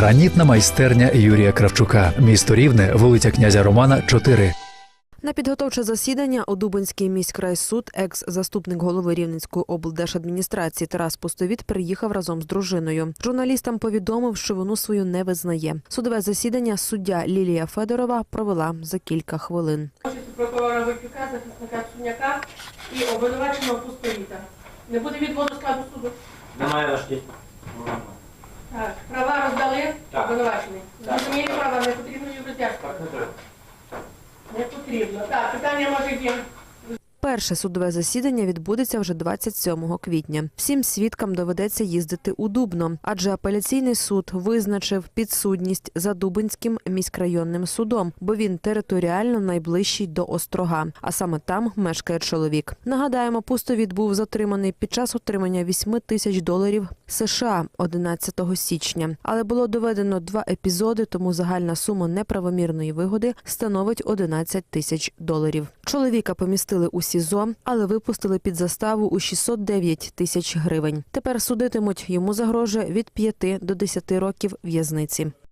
Гранітна майстерня Юрія Кравчука. Місто Рівне, вулиця князя Романа, 4. На підготовче засідання у Дубинський міськрайсуд екс-заступник голови Рівненської облдержадміністрації Тарас Пустовіт приїхав разом з дружиною. Журналістам повідомив, що вину свою не визнає. Судове засідання суддя Лілія Федорова провела за кілька хвилин. Прокурора Войтюка, захисника Суняка і обвинуваченого Пустовіта. Не буде відводу складу суду. Немає важкість. Так, права роздали Так. Обвинувачений. Так. Зрозумілі права, не потрібно її розтяжка. Так не треба. Не потрібно. Так, питання може є. Перше судове засідання відбудеться вже 27 квітня. Всім свідкам доведеться їздити у Дубно, адже апеляційний суд визначив підсудність за Дубинським міськрайонним судом, бо він територіально найближчий до острога, а саме там мешкає чоловік. Нагадаємо, пустовід був затриманий під час отримання 8 тисяч доларів США 11 січня. Але було доведено два епізоди, тому загальна сума неправомірної вигоди становить 11 тисяч доларів. Чоловіка помістили у СІЗО, але випустили під заставу у 609 тисяч гривень. Тепер судитимуть йому загрожує від 5 до 10 років в'язниці.